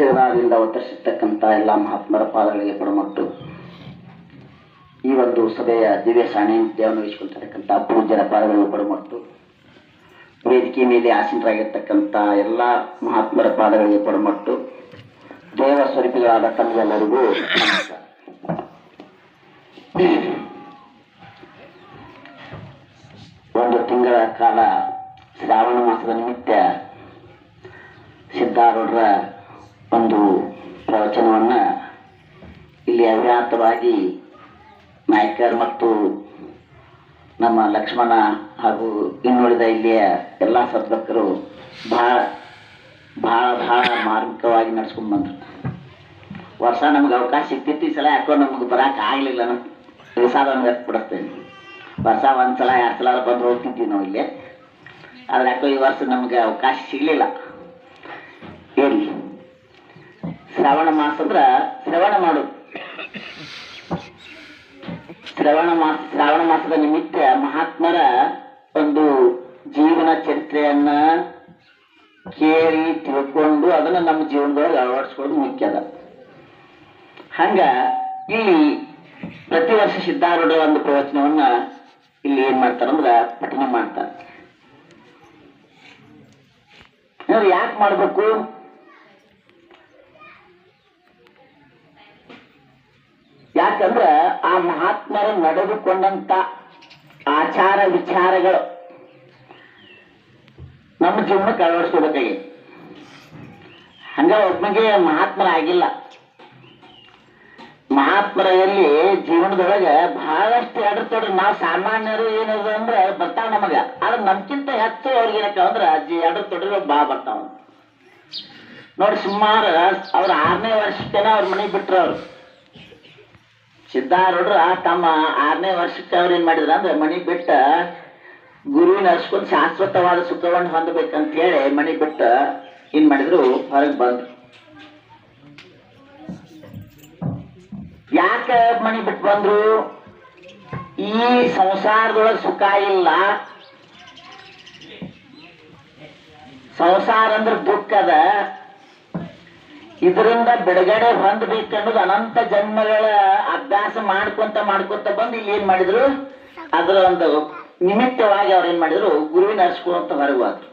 ಜಗದಾದಿಂದ ಅವತರಿಸಿರ್ತಕ್ಕಂಥ ಎಲ್ಲ ಮಹಾತ್ಮರ ಪಾದಗಳಿಗೆ ಪಡಮಟ್ಟು ಈ ಒಂದು ಸಭೆಯ ದಿವ್ಯ ಸಾನ್ನಿಧ್ಯವನ್ನು ವಹಿಸಿಕೊಳ್ತಿರ್ತಕ್ಕಂಥ ಪೂಜ್ಯರ ಪಾದಗಳಿಗೆ ಪಡಮಟ್ಟು ವೇದಿಕೆ ಮೇಲೆ ಆಸೀನರಾಗಿರ್ತಕ್ಕಂಥ ಎಲ್ಲ ಮಹಾತ್ಮರ ಪಾದಗಳಿಗೆ ಪಡಮಟ್ಟು ದೇವ ಸ್ವರೂಪಿಗಳಾದ ತಮಗೆಲ್ಲರಿಗೂ ಒಂದು ತಿಂಗಳ ಕಾಲ ಶ್ರಾವಣ ಮಾಸದ ನಿಮಿತ್ತ ಸಿದ್ಧಾರೂಢರ ಒಂದು ಪ್ರವಚನವನ್ನ ಇಲ್ಲಿ ಅವ್ಯಾತವಾಗಿ ನಾಯ್ಕರ್ ಮತ್ತು ನಮ್ಮ ಲಕ್ಷ್ಮಣ ಹಾಗೂ ಇನ್ನುಳಿದ ಇಲ್ಲಿಯ ಎಲ್ಲ ಸದ್ಭಕ್ತರು ಬಹಳ ಬಹಳ ಬಹಳ ಮಾರ್ಮಿಕವಾಗಿ ನಡ್ಸ್ಕೊಂಡು ಬಂದರು. ವರ್ಷ ನಮ್ಗೆ ಅವಕಾಶ ಸಿಕ್ತಿತ್ತು, ಈ ಸಲ ಯಾಕೋ ನಮ್ಗೆ ಬರಕ್ಕೆ ಆಗಲಿಲ್ಲ ವಿಷಾದವನ್ನು ವ್ಯಕ್ತಪಡಿಸ್ತೇನೆ ವರ್ಷ ಒಂದ್ಸಲ ಎರಡು ಸಲ ಬಂದು ಹೋಗ್ತಿದ್ವಿ ನಾವು ಇಲ್ಲಿ. ಆದ್ರೆ ಯಾಕೋ ಈ ವರ್ಷ ನಮ್ಗೆ ಅವಕಾಶ ಸಿಗ್ಲಿಲ್ಲ. ಇರ್ಲಿ ಶ್ರವಣ ಮಾಸ ಅಂದ್ರ ಶ್ರವಣ ಮಾಡು. ಶ್ರವಣ ಮಾಸ ಶ್ರಾವಣ ಮಾಸದ ನಿಮಿತ್ತ ಮಹಾತ್ಮರ ಒಂದು ಜೀವನ ಚರಿತ್ರೆಯನ್ನ ಕೇಳಿ ತಿಳ್ಕೊಂಡು ಅದನ್ನ ನಮ್ಮ ಜೀವನದೊಳಗೆ ಅಳವಡಿಸ್ಕೊಳ್ಳೋದು ಮುಖ್ಯ ಅದ. ಹಂಗ ಇಲ್ಲಿ ಪ್ರತಿ ವರ್ಷ ಸಿದ್ಧಾರೂಢ ಒಂದು ಪ್ರವಚನವನ್ನ ಇಲ್ಲಿ ಏನ್ ಮಾಡ್ತಾರಂದ್ರ ಪಠನೆ ಮಾಡ್ತಾರೆ. ಯಾಕೆ ಮಾಡ್ಬೇಕು? ಯಾಕಂದ್ರ ಆ ಮಹಾತ್ಮರು ನಡೆದುಕೊಂಡಂತ ಆಚಾರ ವಿಚಾರಗಳು ನಮ್ಮ ಜೀವನಕ್ಕೆ ಅಳವಡಿಸ್ಕೋಬೇಕಾಗಿ ಹಂಗ ಒಬ್ಬನಿಗೆ ಮಹಾತ್ಮರಾಗಿಲ್ಲ. ಮಹಾತ್ಮರಲ್ಲಿ ಜೀವನದೊಳಗೆ ಬಹಳಷ್ಟು ಎಡರ್ತೊಡ್ರಿ ನಾವು ಸಾಮಾನ್ಯರು ಏನದ ಅಂದ್ರೆ ಬರ್ತಾವ ನಮಗ. ಆದ್ರೆ ನಮ್ಕಿಂತ ಹೆಚ್ಚು ಅವ್ರಿಗೆ ಏನಕ್ಕ ಅಂದ್ರೆ ಎಡರ್ತೊಡ್ರಿ ಬಾ ಬರ್ತಾವ. ನೋಡಿ ಸುಮಾರು ಅವ್ರ ಆರನೇ ವರ್ಷಕ್ಕೆನ ಅವ್ರ ಮನೆಗೆ ಬಿಟ್ರು ಅವ್ರು. ಸಿದ್ಧಾರೂಢರು ತಮ್ಮ ಆರನೇ ವರ್ಷಕ್ಕೆ ಅವ್ರು ಏನ್ ಮಾಡಿದ್ರ ಅಂದ್ರೆ ಮಣಿ ಬಿಟ್ಟ ಗುರುವಿನ ಹರ್ಸ್ಕೊಂಡು ಶಾಶ್ವತವಾದ ಸುಖವನ್ನು ಹೊಂದಬೇಕಂತ ಹೇಳಿ ಮಣಿ ಬಿಟ್ಟ ಏನ್ ಮಾಡಿದ್ರು? ಹೊರಗೆ ಬಂದ್ರು. ಯಾಕೆ ಮಣಿ ಬಿಟ್ಟು ಬಂದ್ರು? ಈ ಸಂಸಾರದೊಳಗೆ ಸುಖ ಇಲ್ಲ. ಸಂಸಾರ ಅಂದ್ರೆ ದುಃಖದ ಇದರಿಂದ ಬಿಡುಗಡೆ ಹೊಂದಬೇಕನ್ನೋದು ಅನಂತ ಜನ್ಮಗಳ ಅಭ್ಯಾಸ ಮಾಡ್ಕೊಂತ ಮಾಡ್ಕೊಂತ ಬಂದು ಇಲ್ಲಿ ಏನ್ ಮಾಡಿದ್ರು? ಅದರ ಒಂದು ನಿಮಿತ್ತವಾಗಿ ಅವ್ರು ಏನ್ ಮಾಡಿದ್ರು? ಗುರುವಿನ ಹರ್ಸ್ಕೊಂತ ಹೊರಗುವಾದ್ರು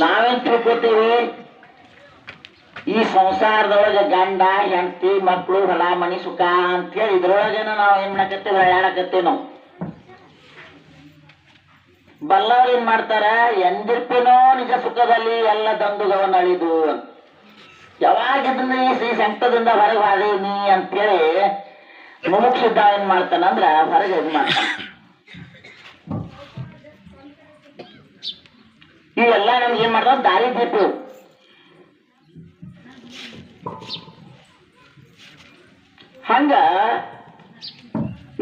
ನಾವೇನ್ ತಿಳ್ಕೊತೀವಿ? ಈ ಸಂಸಾರದೊಳಗೆ ಗಂಡ, ಹೆಂಡತಿ ಮಕ್ಕಳು ಹೊಲ, ಮನಿ, ಸುಖ ಅಂತ ಹೇಳಿ ಇದ್ರೊಳಗೇನ ನಾವು ಏನ್ ಮಾಡಕತ್ತೇವೆ? ಹೇಳಕತ್ತೇವೆ ನಾವು. ಬಲ್ಲವ್ರು ಏನ್ ಮಾಡ್ತಾರ ಎಂದಿರ್ಪಿನೋ ನಿಜ ಸುಖದಲ್ಲಿ ಎಲ್ಲ ದಂದುಗವನ್ನ ಅಳಿದು ಅಂತ. ಯಾವಾಗ ಇದನ್ನ ಈ ಶ್ರೀ ಸಂಕಟದಿಂದ ಹೊರಗೆ ಅಂತ ಅಂತೇಳಿ ಮುಮುಕ್ಷಿದ್ದ ಏನ್ ಮಾಡ್ತಾನಂದ್ರ ಹೊರಗೆ ಇದು ಮಾಡ್ತಾನ ಇವೆಲ್ಲ ನಮ್ಗೆ ಏನ್ ಮಾಡ್ತಾವ ದಾರಿ ಇವು. ಹಂಗ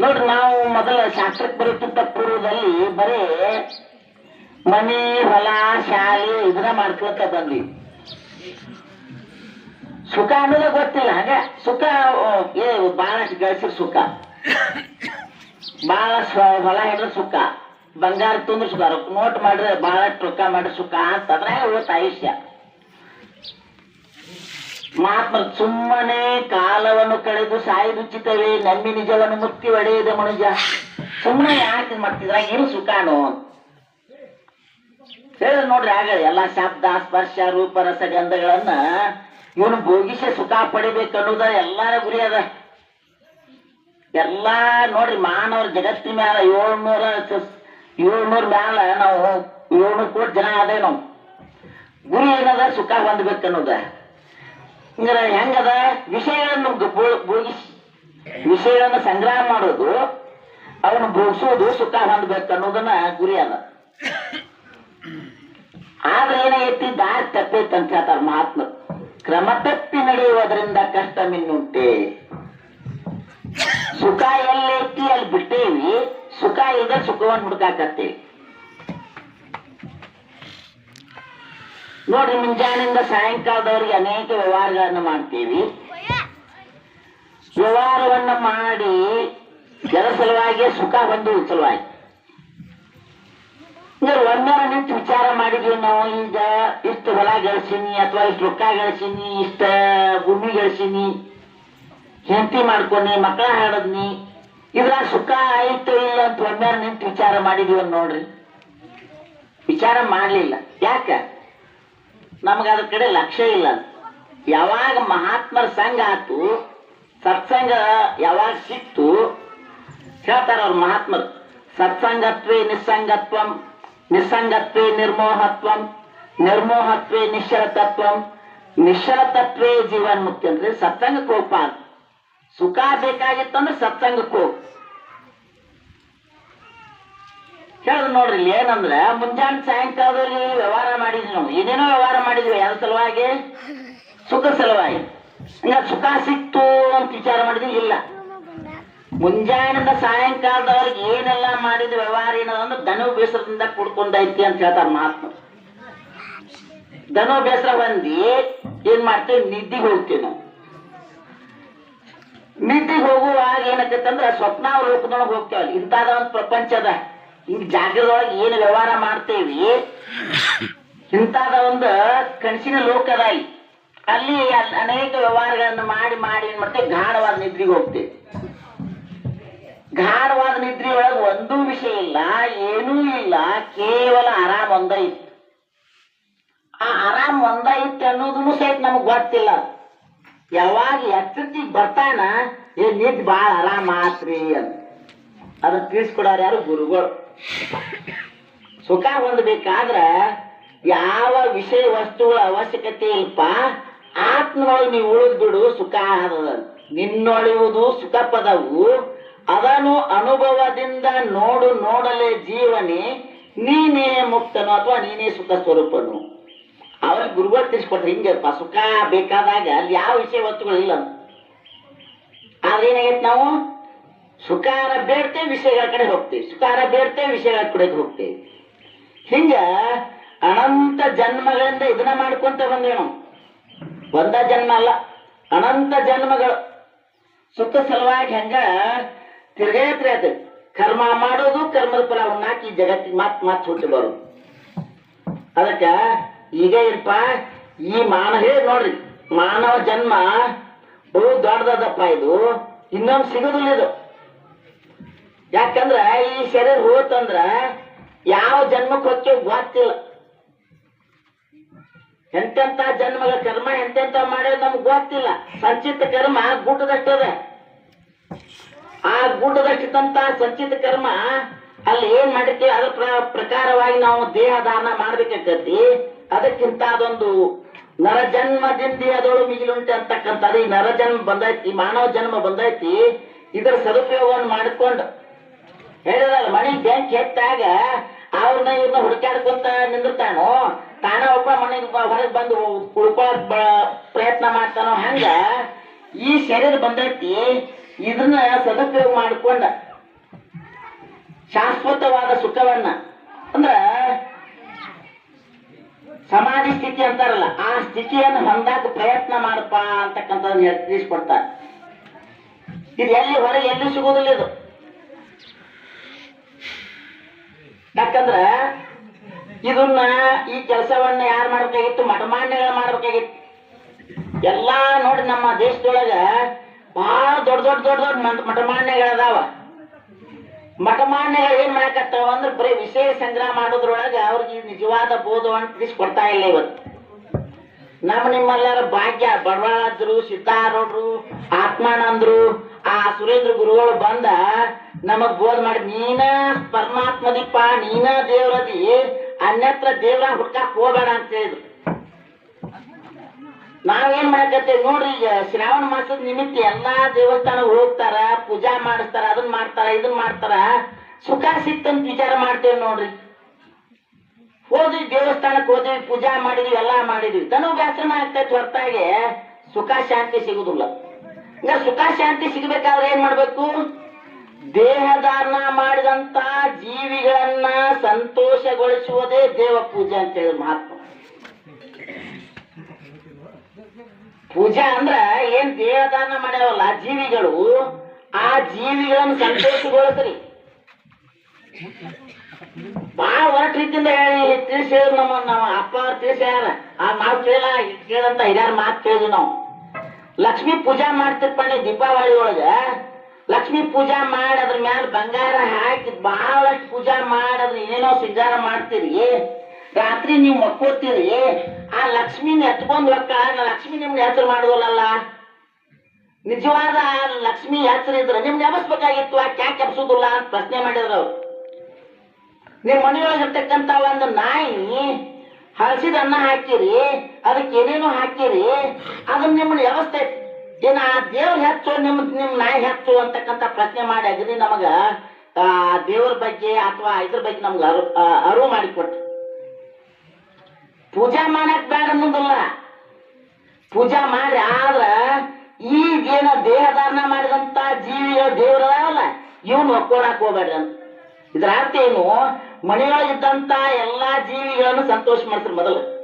ನೋಡ್ರಿ, ನಾವು ಮೊದಲ ಶಾಸ್ತ್ರಕ್ಕೆ ಬರುತ್ತಿದ್ದ ಪೂರ್ವದಲ್ಲಿ ಬರೀ ಮನಿ, ಹೊಲ, ಶಾಲೆ ಇದನ್ನ ಮಾಡ್ಕೊತ ಬಂದ್ವಿ. ಸುಖ ಅನ್ನೋದೇ ಗೊತ್ತಿಲ್ಲ, ಹಾಗೆ ಸುಖ ಏ ಬಹಳಷ್ಟು ಗಳಿಸಿರ್ ಸುಖ. ಬಹಳ ಹೊಲ ಹಿಡಿದ್ರೆ ಸುಖ, ಬಂಗಾರ ತುಂಬ ರೊಕ್ಕ ನೋಟ್ ಮಾಡಿದ್ರೆ ಬಹಳಷ್ಟು ರೊಕ್ಕ ಮಾಡಿದ್ರೆ ಸುಖ ಅಂತಂದ್ರೆ ಇವತ್ತು ಆಯುಷ್ಯ. ಮಹಾತ್ಮ ಸುಮ್ಮನೆ ಕಾಲವನ್ನು ಕಳೆದು ಸಾಯುದುಚಿತವೇ ನಮ್ಮಿ ನಿಜವನ್ನು ಮುಕ್ತಿ ಒಡೆಯದ ಮನುಜ. ಸುಮ್ಮನೆ ಯಾಕೆ ಮಾಡ್ತಿದ್ರ? ಏನು ಸುಖಾನು? ಹೇಳ ನೋಡ್ರಿ ಆಗ ಎಲ್ಲ ಶಬ್ದ, ಸ್ಪರ್ಶ, ರೂಪ, ರಸ, ಗಂಧಗಳನ್ನ ಇವನು ಭೋಗಿಸಿ ಸುಖ ಪಡಿಬೇಕು ಅನ್ನೋದ ಎಲ್ಲಾರ ಗುರಿ ಅದ. ಎಲ್ಲಾ ನೋಡ್ರಿ ಮಾನವರ ಜಗತ್ತಿನ ಮ್ಯಾಲ ಏಳ್ನೂರ ಏಳ್ನೂರ ಮ್ಯಾಲ ನಾವು ಏಳ್ನೂರು ಕೋಟಿ ಜನ ಅದೇ ನಾವು ಗುರಿ ಏನದ? ಸುಖ ಹೊಂದ್ಬೇಕು ಹಿಂಗಾರ ಹೆಂಗದ? ವಿಷಯಗಳನ್ನು ಭೋಗಿಸಿ ವಿಷಯಗಳನ್ನು ಸಂಗ್ರಹ ಮಾಡೋದು, ಅವನು ಭೋಗಿಸೋದು ಸುಖ ಹೊಂದ್ಬೇಕು ಅನ್ನೋದನ್ನ ಗುರಿ ಅದ. ಆದ್ರೆ ಏನೈತಿ ದಾರಿ ತಪ್ಪೈತೆ ಅಂತ ಹೇಳ್ತಾರ ಮಹಾತ್ಮ. ಕ್ರಮ ತಪ್ಪಿ ನಡೆಯುವುದರಿಂದ ಕಷ್ಟ ಮಿನ್ನುಂಟೆ. ಸುಖ ಎಲ್ಲೈತಿ, ಅಲ್ಲಿ ಬಿಟ್ಟೇವಿ. ಸುಖ ಇಲ್ಲದೆ ಸುಖವನ್ನು ಹುಡುಕಾಕತ್ತೇವಿ. ನೋಡ್ರಿ ಮುಂಜಾನೆಯಿಂದ ಸಾಯಂಕಾಲದವರಿಗೆ ಅನೇಕ ವ್ಯವಹಾರಗಳನ್ನು ಮಾಡ್ತೀವಿ. ವ್ಯವಹಾರವನ್ನ ಮಾಡಿ ಜನ ಸಲುವಾಗಿ ಸುಖ ಬಂದು ಸಲುವಾಗಿ. ಒಮ್ಮೆ ನಿಂತು ವಿಚಾರ ಮಾಡಿದ್ವಿ ನಾವು, ಈಗ ಇಷ್ಟು ಹೊಲ ಗಳಿಸೀನಿ, ಅಥವಾ ಇಷ್ಟು ರೊಕ್ಕ ಗಳಿಸೀನಿ, ಇಷ್ಟ ಭೂಮಿ ಗಳಿಸೀನಿ, ಹೆಂಡತಿ ಮಾಡ್ಕೊನಿ ಮಕ್ಕಳ ಹಾಡದ್ನಿ ಇದ್ರ ಸುಖ ಆಯ್ತು ಇಲ್ಲ ಅಂತ ಒಮ್ಮೆ ನಿಂತು ವಿಚಾರ ಮಾಡಿದ್ವಿ ನೋಡ್ರಿ. ವಿಚಾರ ಮಾಡಲಿಲ್ಲ. ಯಾಕ? ನಮ್ಗೆ ಅದ್ರ ಕಡೆ ಲಕ್ಷ್ಯ ಇಲ್ಲ. ಯಾವಾಗ ಮಹಾತ್ಮರ ಸಂಘ ಆತು ಸತ್ಸಂಗ ಯಾವಾಗ ಸಿಕ್ತು, ಹೇಳ್ತಾರ ಅವ್ರ ಮಹಾತ್ಮರು. ಸತ್ಸಂಗತ್ವೇ ನಿಸ್ಸಂಗತ್ವಂ, ನಿಸ್ಸಂಗತ್ವೇ ನಿರ್ಮೋಹತ್ವಂ, ನಿರ್ಮೋಹತ್ವೇ ನಿಶ್ಚಲತತ್ವಂ, ನಿಶ್ಚಲತತ್ವೇ ಜೀವನ್ ಅಂದ್ರೆ ಸತ್ಸಂಗಕ್ಕೆ ಹೋಗ್ಬಾರ್ದು. ಸುಖ ಬೇಕಾಗಿತ್ತಂದ್ರೆ ಸತ್ಸಂಗಕ್ಕೆ ಹೋಗ್. ಹೇಳಿದ್ರು ನೋಡ್ರಿ, ಇಲ್ಲಿ ಏನಂದ್ರೆ ಮುಂಜಾನೆ ಸಾಯಂಕಾಲದಲ್ಲಿ ವ್ಯವಹಾರ ಮಾಡಿದ್ವಿ ನಾವು. ಏನೇನೋ ವ್ಯವಹಾರ ಮಾಡಿದ್ವಿ ಯಾವ ಸಲುವಾಗಿ? ಸುಖ ಸಲುವಾಗಿ. ಹಂಗ ಸುಖ ಸಿಕ್ತು ಅಂತ ವಿಚಾರ ಮಾಡಿದ್ವಿ, ಇಲ್ಲ. ಮುಂಜಾನಿಂದ ಸಾಯಂಕಾಲದವರೆಗೆ ಏನೆಲ್ಲ ಮಾಡಿದ ವ್ಯವಹಾರ ಏನದಂದ್ರೆ ಧನು ಬೇಸರದಿಂದ ಕುಡ್ಕೊಂಡೈತಿ ಅಂತ ಹೇಳ್ತಾರೆ ಮಹಾತ್ಮ. ಧನು ಬೇಸರ ಬಂದು ಏನ್ ಮಾಡ್ತೇವೆ? ನಿದ್ದಿಗೆ ಹೋಗ್ತೇವೆ ನಾವು. ನಿದ್ದಿಗೆ ಹೋಗುವಾಗ ಏನಕ್ಕಂತಂದ್ರೆ ಸ್ವಪ್ನ ಲೋಕದೊಳಗೆ ಹೋಗ್ತೇವಲ್ಲ ಇಂಥದ ಒಂದು ಪ್ರಪಂಚದ ಹಿಂಗ್ ಜಾಗದೊಳಗೆ ಏನು ವ್ಯವಹಾರ ಮಾಡ್ತೇವಿ? ಇಂತಾದ ಒಂದು ಕನಸಿನ ಲೋಕ ಅದ ಅಲ್ಲಿ ಅಲ್- ಅನೇಕ ವ್ಯವಹಾರಗಳನ್ನು ಮಾಡಿ ಮಾಡಿ ಏನ್ ಮಾಡ್ತೇವೆ? ಗಾಢವಾದ ನಿದ್ರೆಗೆ ಹೋಗ್ತೇವೆ. ಗಾಢವಾದ ನಿದ್ರೆ ಒಳಗೆ ಒಂದೂ ವಿಷಯ ಇಲ್ಲ, ಏನೂ ಇಲ್ಲ, ಕೇವಲ ಆರಾಮ್ ಒಂದ ಆ ಆರಾಮ್ ಒಂದ ಇತ್ತು ಅನ್ನೋದನ್ನು ಸಹಿತ ನಮಗ್ ಗೊತ್ತಿಲ್ಲ. ಯಾವಾಗ ಎಚ್ಚರಿಕೆ ಬರ್ತಾನ, ಏ ನಿದ್ ಬಾಳ ಆರಾಮ್ ಆತ್ರಿ ಅಂತ. ಅದನ್ನ ತಿಳಿಸ್ಕೊಡಾರ ಯಾರು? ಗುರುಗಳು. ಸುಖ ಹೊಂದಬೇಕಾದ್ರ ಯಾವ ವಿಷಯ ವಸ್ತುಗಳ ಅವಶ್ಯಕತೆ ಇಲ್ಪ ಆತ್ಮನೊಳಗೆ ನೀವು ಉಳಿದ್ ಬಿಡು, ಸುಖ ಆದದ. ನಿನ್ನೊಳಿಯುವುದು ಸುಖ ಪದವು. ಅದನ್ನು ಅನುಭವದಿಂದ ನೋಡು, ನೋಡಲೇ ಜೀವನಿ ನೀನೇ ಮುಕ್ತನು ಅಥವಾ ನೀನೇ ಸುಖ ಸ್ವರೂಪನು. ಅವ್ರಿಗೆ ಗುರುಗಳು ತಿಳಿಸ್ಕೊಟ್ರೆ, ಹಿಂಗಪ್ಪ, ಸುಖ ಬೇಕಾದಾಗ ಅಲ್ಲಿ ಯಾವ ವಿಷಯ ವಸ್ತುಗಳಿಲ್ಲ ಆದ್ರೆ ಏನಾಗೈತೆ ನಾವು? ಸುಖಾರ ಬೇಡ್ತೆ ವಿಷಯಗಳ ಕಡೆ ಹೋಗ್ತೇವೆ. ಸುಖಾರ ಬೇಡ್ತೆ ವಿಷಯಗಳ ಕಡೆ ಹೋಗ್ತೇವೆ. ಹಿಂಗ ಅನಂತ ಜನ್ಮಗಳಿಂದ ಇದನ್ನ ಮಾಡ್ಕೊಂತ ಬಂದೇವು ನಾವು. ಒಂದ ಜನ್ಮ ಅಲ್ಲ, ಅನಂತ ಜನ್ಮಗಳು. ಸುಖ ಸಲುವಾಗಿ ಹೆಂಗ ತಿರ್ಗೇತ್ರಿ ಅದು. ಕರ್ಮ ಮಾಡೋದು, ಕರ್ಮದ ಫಲ ಹಾಕಿ ಜಗತ್ತಿಗೆ ಮಾತ್ ಮಾತು ಹುಟ್ಟು ಬರೋದು. ಅದಕ್ಕ ಈಗ ಏನಪ್ಪ, ಈ ಮಾನವೇ ಹೇಳಿ ನೋಡ್ರಿ, ಮಾನವ ಜನ್ಮ ಬಹು ದೊಡ್ಡದಪ್ಪ ಇದು. ಇನ್ನೊಂದು ಸಿಗೋದಿಲ್ಲ ಇದು. ಈ ಶರೀರ ಹೋತಂದ್ರ ಯಾವ ಜನ್ಮಕ್ಕೆ ಹೊಕ್ಕೆ ಗೊತ್ತಿಲ್ಲ. ಎಂತೆಂತ ಜನ್ಮಗಳ ಕರ್ಮ ಎಂತೆಂತ ಮಾಡೋದು ನಮ್ಗೆ ಗೊತ್ತಿಲ್ಲ. ಸಂಚಿತ ಕರ್ಮ ಗುಡ್ಡದಷ್ಟದ. ಆ ಗುಡ್ಡದಷ್ಟಿದ್ದಂತ ಸಂಚಿತ ಕರ್ಮ ಅಲ್ಲಿ ಏನ್ ಮಾಡಿರ್ತೀವಿ? ಅದ್ರ ಪ್ರ- ಪ್ರಕಾರವಾಗಿ ನಾವು ದೇಹ ದಾನ ಮಾಡ್ಬೇಕಾಗತಿ ಅದಕ್ಕಿಂತ ಅದೊಂದು ನರ ಜನ್ಮದಿಂದ ಅದೊಳು ಮಿಗಿಲುಂಟೆ ಅಂತಕ್ಕಂಥದ್ದು ಈ ನರ ಜನ್ಮ ಬಂದೈತಿ, ಮಾನವ ಜನ್ಮ ಬಂದೈತಿ. ಇದರ ಸದುಪಯೋಗವನ್ನು ಮಾಡಿಕೊಂಡು ಹೇಳಿದಲ್ಲ, ಮನೆ ಬೆಂಕಿ ಹೆಚ್ಚಾಗ ಅವ್ರನ್ನ ಇವ್ರನ್ನ ಹುಡುಕಾಡ್ಕೊಂತ ನಿಂದಿರ್ತಾನೋ? ತಾನ ಒಬ್ಬ ಮನೆಗೆ ಹೊರಗೆ ಬಂದು ಉಳ್ಕೊಳಕ್ ಪ್ರಯತ್ನ ಮಾಡ್ತಾನೋ? ಹಂಗ ಈ ಶರೀರ ಬಂದೈತಿ ಇದನ್ನ ಸದುಪಯೋಗ ಮಾಡಿಕೊಂಡ ಶಾಶ್ವತವಾದ ಸುಖವನ್ನ. ಅಂದ್ರ ಸಮಾಧಿ ಸ್ಥಿತಿ ಅಂತಾರಲ್ಲ, ಆ ಸ್ಥಿತಿಯನ್ನು ಹೊಂದಾಕ ಪ್ರಯತ್ನ ಮಾಡಪ್ಪ ಅಂತಕ್ಕಂಥದ್ದು ತಿಳಿಸ್ಕೊಡ್ತಾರೆ ಇದು ಎಲ್ಲಿ ಹೊರಗೆ ಎಲ್ಲಿ ಸಿಗೋದಿಲ್ಲ ಇದು. ಯಾಕಂದ್ರ ಇದನ್ನ ಈ ಕೆಲಸವನ್ನ ಯಾರು ಮಾಡ್ಬೇಕಾಗಿತ್ತು? ಮಠಮಾನ್ಯಗಳು ಮಾಡ್ಬೇಕಾಗಿತ್ತು. ಎಲ್ಲಾ ನೋಡಿ ನಮ್ಮ ದೇಶದೊಳಗ ಬಹಳ ದೊಡ್ಡ ದೊಡ್ಡ ದೊಡ್ಡ ದೊಡ್ಡ ಮಠ- ಮಠಮಾನ್ಯಗಳದಾವ. ಮಠಮಾನ್ಯಗಳು ಏನ್ ಮಾಡಕತ್ತಾವ ಅಂದ್ರೆ ಬರೀ ವಿಷಯ ಸಂಗ್ರಹ ಮಾಡೋದ್ರೊಳಗೆ ಅವ್ರಿಗೆ ನಿಜವಾದ ಬೋಧವನ್ನು ತಿಳಿಸ್ಕೊಡ್ತಾ ಇಲ್ಲ ಇವತ್ತು ನಮ್ಮ ನಿಮ್ಮೆಲ್ಲರ ಭಾಗ್ಯ ಬಡವಾಳದ್ರು ಸಿದ್ಧಾರೂಢರು, ಆತ್ಮಾನಂದ್ರು, ಆ ಸುರೇಂದ್ರ ಗುರುಗಳು ಬಂದ ನಮಗ್ ಬೋಧ ಮಾಡಿ, ನೀನ ಪರಮಾತ್ಮದಿಪ್ಪ ನೀನ ದೇವರದಿ ಅನ್ಯತ್ರ ದೇವ್ರ ಹುಡ್ಕಾಕ್ ಹೋಗ್ಬೇಡ ಅಂತ ಹೇಳಿದ್ರು. ನಾವೇನ್ ಮಾಡಕತ್ತೇವೆ ನೋಡ್ರಿ, ಈಗ ಶ್ರಾವಣ ಮಾಸದ ನಿಮಿತ್ತ ಎಲ್ಲಾ ದೇವಸ್ಥಾನ ಹೋಗ್ತಾರ, ಪೂಜಾ ಮಾಡಿಸ್ತಾರ ಅದನ್ನ ಮಾಡ್ತಾರ ಇದನ್ನ ಮಾಡ್ತಾರ. ಸುಖ ಸಿಕ್ತಂತ ವಿಚಾರ ಮಾಡ್ತೇವೆ ನೋಡ್ರಿ. ಹೋದ್ವಿ ದೇವಸ್ಥಾನಕ್ಕೆ ಹೋದ್ವಿ, ಪೂಜಾ ಮಾಡಿದ್ವಿ, ಎಲ್ಲಾ ಮಾಡಿದ್ವಿ. ತನು ವ್ಯಾಸನ ಆಗ್ತೈತಿ ಹೊರತಾಗೆ, ಸುಖ ಶಾಂತಿ ಸಿಗುದಿಲ್ಲ. ಈಗ ಸುಖ ಶಾಂತಿ ಸಿಗಬೇಕಾದ್ರೆ ಏನ್ ಮಾಡ್ಬೇಕು? ದೇಹದಾನ ಮಾಡಿದಂತ ಜೀವಿಗಳನ್ನ ಸಂತೋಷಗೊಳಿಸುವುದೇ ದೇವ ಪೂಜೆ ಅಂತ ಹೇಳಿ ಮಹಾತ್ಮ. ಪೂಜಾ ಅಂದ್ರ ಏನ್ ದೇಹದಾನ ಮಾಡ್ಯಾವಲ್ಲ ಜೀವಿಗಳು, ಆ ಜೀವಿಗಳನ್ನು ಸಂತೋಷಗೊಳಿಸ್ರಿ. ಭಾಳ ಒರಟ ರೀತಿಯಿಂದ ಹೇಳಿ ತಿಳಿಸಿದ್ರು ನಮ್ಮ ನಮ್ಮ ಅಪ್ಪ ಅವ್ರು ತಿಳಿಸ್ಯಾರ. ಆ ಮಾತು ಕೇಳ, ಕೇಳಂತ ಹಿರಿಯರ ಮಾತು ಕೇಳಿದ್ವಿ ನಾವು. ಲಕ್ಷ್ಮೀ ಪೂಜಾ ಮಾಡ್ತಿರ್ಪಣಿ ದೀಪಾವಳಿ ಒಳಗ ಲಕ್ಷ್ಮೀ ಪೂಜಾ ಮಾಡಿ ಅದ್ರ ಮ್ಯಾಲ ಬಂಗಾರ ಹಾಕಿ ಬಹಳಷ್ಟು ಪೂಜಾ ಮಾಡಿ ಅದ್ರ ಏನೇನೋ ಸಿಂಗಾರ ಮಾಡ್ತೀರಿ? ರಾತ್ರಿ ನೀವು ಮಕ್ಕೋತೀರಿ? ಆ ಲಕ್ಷ್ಮಿನ ಎತ್ಕೊಂಡ್ ಹೊಕ್ಕ ಲಕ್ಷ್ಮಿ ನಿಮ್ಗೆ ಹೆಸರು ಮಾಡೋಲ್ಲ ನಿಜವಾದ ಲಕ್ಷ್ಮಿ ಹೆಸರು ಇದ್ರೆ ನಿಮ್ಗೆ ನೆನಸ್ಬೇಕಾಗಿತ್ತು ಆ ಕ್ಯಾಕ್ ಎಬ್ಸೋದಿಲ್ಲ ಅಂತ ಪ್ರಶ್ನೆ ಮಾಡಿದ್ರು ಅವ್ರು. ನಿಮ್ಮ ಮನೆಯೊಳಗಿರ್ತಕ್ಕಂಥ ಒಂದು ನಾಯಿ ಹಳಸಿದ ಅನ್ನ ಹಾಕಿರಿ, ಅದಕ್ಕೆ ಏನೇನೋ ಹಾಕಿರಿ ಅದನ್ನ ನಿಮ್ಮನ್ನ ವ್ಯವಸ್ಥೆ ಏನ ಆ ದೇವ್ರ ಹೆಚ್ಚು, ನಿಮ್ ನಿಮ್ಮ ನಾಯಿ ಹೆಚ್ಚು ಅಂತಕ್ಕಂಥ ಪ್ರಶ್ನೆ ಮಾಡಿ ಅಗದಿ ನಮಗ, ಆ, ದೇವ್ರ ಬಗ್ಗೆ ಅಥವಾ ಇದ್ರ ಬಗ್ಗೆ ನಮ್ಗೆ ಅರು ಅರಿವು ಮಾಡಿಕೊಟ್ರು ಪೂಜಾ ಮಾಡಕ್ ಬೇಡ ಅನ್ನೋದಲ್ಲ. ಪೂಜಾ ಮಾಡಿ ಆದ್ರ ಈಗೇನ ದೇಹಧಾರಣ ಮಾಡಿದಂತ ಜೀವಿಯ ದೇವ್ರದಾವಲ್ಲ ಇವ್ನು ಒಕ್ಕೋಡಕ್ ಹೋಗ್ಬೇಡ್ರಿ ಇದ್ರ ಅರ್ಥ ಏನು? ಮನೆಯೊಳಗಿದ್ದಂತ ಎಲ್ಲಾ ಜೀವಿಗಳನ್ನು ಸಂತೋಷ ಮಾಡ್ತಾರೆ ಮೊದಲು.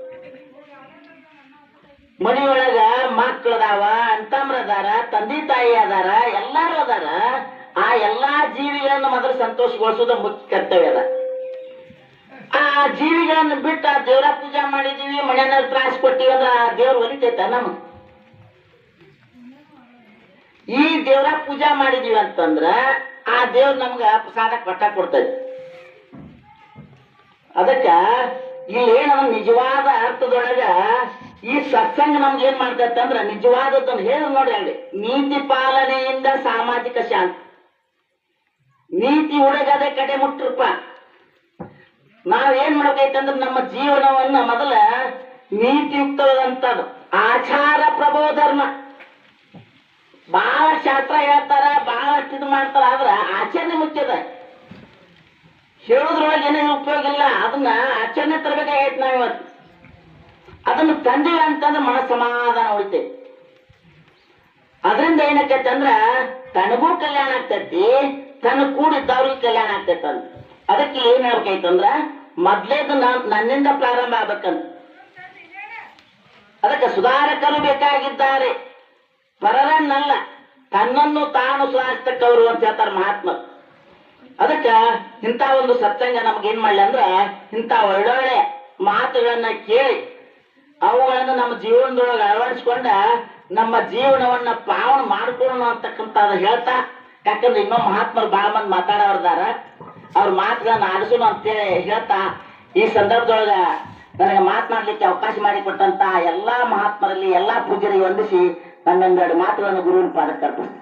ಮನೆಯೊಳಗ ಮಕ್ಕಳದಾವ ಅಂತಮ್ರದಾರ ತಂದೆ ತಾಯಿ ಅದಾರ, ಎಲ್ಲಾರು ಅದಾರ. ಆ ಎಲ್ಲಾ ಜೀವಿಗಳನ್ನ ಮೊದಲು ಸಂತೋಷಗೊಳಿಸೋದು ಮುಖ್ಯ ಕರ್ತವ್ಯ ಅದ. ಆ ಜೀವಿಗಳನ್ನ ಬಿಟ್ಟು ಆ ದೇವ್ರ ಪೂಜೆ ಮಾಡಿದೀವಿ ಮನೆಯನ್ನ ತ್ರಾಸ ಕೊಟ್ಟಿವಿ ಅಂದ್ರೆ ಆ ದೇವ್ರ ಒಲಿತೈತ ನಮ್ ಈ ದೇವರ ಪೂಜಾ ಮಾಡಿದೀವಿ ಅಂತಂದ್ರ ಆ ದೇವ್ರ ನಮ್ಗ ಪ್ರಸಾದ ಕೊಟ್ಟ ಕೊಡ್ತೈತಿ. ಅದಕ್ಕ ಇಲ್ಲಿ ಏನದ ನಿಜವಾದ ಅರ್ಥದೊಳಗ ಈ ಸತ್ಸಂಗ ನಮ್ಗೆ ಏನ್ ಅಂದ್ರ ನಿಜವಾದದ್ದನ್ನು ಹೇಳಿ ನೋಡಿ ಅಲ್ಲಿ. ನೀತಿ ಪಾಲನೆಯಿಂದ ಸಾಮಾಜಿಕ ಶಾಂತಿ. ನೀತಿ ಉಡಗದೆ ಕಡೆ ಮುಟ್ರಪ್ಪ. ನಾವ್ ಏನ್ ಮಾಡ್ಬೇಕಂದ್ರೆ ನಮ್ಮ ಜೀವನವನ್ನ ಮೊದಲ ನೀತಿಯುಕ್ತವಾದಂಥದ್ದು ಆಚಾರ ಪ್ರಬೋಧರ್ಮ ಬಹಳ ಶಾಸ್ತ್ರ ಹೇಳ್ತಾರ ಬಹಳಷ್ಟು ಇದು ಮಾಡ್ತಾರ, ಆದ್ರ ಆಚರಣೆ ಮುಖ್ಯದ ಹೇಳುದ್ರೊಳಗೆ ಏನೇನು ಉಪಯೋಗ ಇಲ್ಲ, ಅದನ್ನ ಆಚರಣೆ ತರಬೇಕಾಗೈತೆ ನಾವ್ ಅದನ್ನ ತಂದೆ ಅಂತಂದ್ರೆ ಮನ ಸಮಾಧಾನ ಅದರಿಂದ ಏನಕ್ಕೆ ಅಂದ್ರ, ತನಗೂ ಕಲ್ಯಾಣ ಆಗ್ತೈತಿ, ತನ್ನ ಕೂಡಿದ್ದವ್ರಿಗೆ ಕಲ್ಯಾಣ ಆಗ್ತೈತೆ ಅದಕ್ಕೆ ಏನ್ ಹೇಳ್ಬೇಕೈತಂದ್ರ ಮೊದ್ಲೇದು ನಾನ್ ನನ್ನಿಂದ ಪ್ರಾರಂಭ ಆಗ್ಬೇಕಂತ. ಅದಕ್ಕೆ ಸುಧಾರಕರು ಬೇಕಾಗಿದ್ದಾರೆ. ಪರರನ್ನಲ್ಲ, ತನ್ನನ್ನು ತಾನು ಸುಧಾರಿಸ್ತಕ್ಕವರು ಅಂತ ಹೇಳ್ತಾರೆ ಮಹಾತ್ಮ. ಅದಕ್ಕ ಇಂಥ ಒಂದು ಸತ್ಸಂಗ ನಮ್ಗೆ ಏನ್ ಮಾಡ್ಲಿ ಅಂದ್ರ, ಇಂಥ ಒಳ್ಳೊಳ್ಳೆ ಮಾತುಗಳನ್ನ ಕೇಳಿ ಅವುಗಳನ್ನ ನಮ್ಮ ಜೀವನದೊಳಗೆ ಅಳವಡಿಸ್ಕೊಂಡ ನಮ್ಮ ಜೀವನವನ್ನ ಪಾವನ ಮಾಡ್ಕೊಳ್ಳೋಣ ಅದ ಹೇಳ್ತಾ. ಯಾಕಂದ್ರೆ ಇನ್ನೊಂದು ಮಹಾತ್ಮರು ಬಹಳ ಮಂದಿ ಮಾತಾಡೋರ್ದಾರ ಅವ್ರ ಮಾತುಗಳನ್ನ ಆಡಿಸೋಣ ಅಂತೇಳಿ ಹೇಳ್ತಾ. ಈ ಸಂದರ್ಭದೊಳಗ ನನಗೆ ಮಾತನಾಡ್ಲಿಕ್ಕೆ ಅವಕಾಶ ಮಾಡಿಕೊಟ್ಟಂತ ಎಲ್ಲಾ ಮಹಾತ್ಮರಲ್ಲಿ ಎಲ್ಲಾ ಪೂಜರಿಗೆ ವಂದಿಸಿ ನನ್ನೊಂದೆರಡು ಮಾತುಗಳನ್ನು ಗುರುವಿನ ಪಾದಕ್ಕೆ ಅರ್ಪಿಸ್ತೀನಿ.